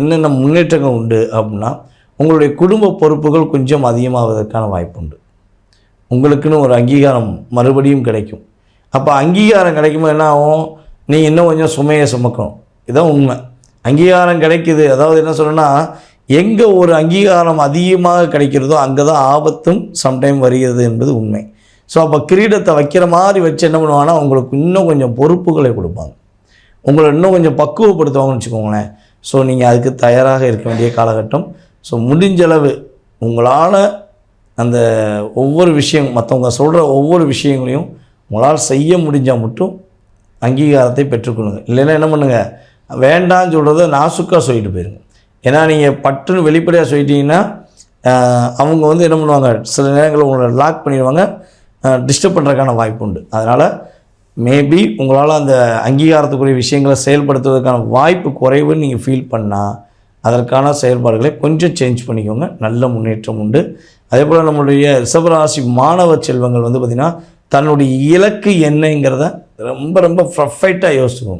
என்னென்ன முன்னேற்றங்கள் உண்டு அப்படின்னா உங்களுடைய குடும்ப பொறுப்புகள் கொஞ்சம் அதிகமாவதற்கான வாய்ப்பு உண்டு உங்களுக்குன்னு ஒரு அங்கீகாரம் மறுபடியும் கிடைக்கும். அப்போ அங்கீகாரம் கிடைக்கும்போது என்ன ஆகும்? நீ இன்னும் கொஞ்சம் சுமையை சுமக்கணும். இதுதான் உண்மை. அங்கீகாரம் கிடைக்குது. அதாவது என்ன சொல்லணும்னா எங்கே ஒரு அங்கீகாரம் அதிகமாக கிடைக்கிறதோ அங்கே தான் ஆபத்தும் சம்டைம் வருகிறது என்பது உண்மை. ஸோ அப்போ கிரீடத்தை வைக்கிற மாதிரி வச்சு என்ன பண்ணுவாங்கன்னா உங்களுக்கு இன்னும் கொஞ்சம் பொறுப்புகளை கொடுப்பாங்க. உங்களை இன்னும் கொஞ்சம் பக்குவப்படுத்துவாங்கன்னு வச்சுக்கோங்களேன். ஸோ நீங்கள் அதுக்கு தயாராக இருக்க வேண்டிய காலகட்டம். ஸோ முடிஞ்சளவு உங்களால் அந்த ஒவ்வொரு விஷயம் மற்றவங்க சொல்கிற ஒவ்வொரு விஷயங்களையும் உங்களால் செய்ய முடிஞ்சால் மட்டும் அங்கீகாரத்தை பெற்றுக்கொள்ளுங்க. இல்லைன்னா என்ன பண்ணுங்கள் வேண்டாம்னு சொல்கிறத நாசுக்காக சொல்லிட்டு போயிருங்க. ஏன்னா நீங்கள் பட்டுன்னு வெளிப்படையாக சொல்லிட்டீங்கன்னா அவங்க வந்து என்ன பண்ணுவாங்க? சில நேரங்களில் உங்களை லாக் பண்ணிடுவாங்க. டிஸ்டர்ப் பண்ணுறதுக்கான வாய்ப்பு உண்டு. அதனால் மேபி உங்களால் அந்த அங்கீகாரத்துக்குரிய விஷயங்களை செயல்படுத்துவதற்கான வாய்ப்பு குறைவுன்னு நீங்கள் ஃபீல் பண்ணால் அதற்கான செயல்பாடுகளை கொஞ்சம் சேஞ்ச் பண்ணிக்கோங்க. நல்ல முன்னேற்றம் உண்டு. அதே போல் நம்மளுடைய ரிசபராசி மாணவ செல்வங்கள் வந்து பார்த்திங்கன்னா தன்னுடைய இலக்கு என்னங்கிறத ரொம்ப ரொம்ப ப்ரஃபைட்டாக யோசிச்சுக்கோங்க.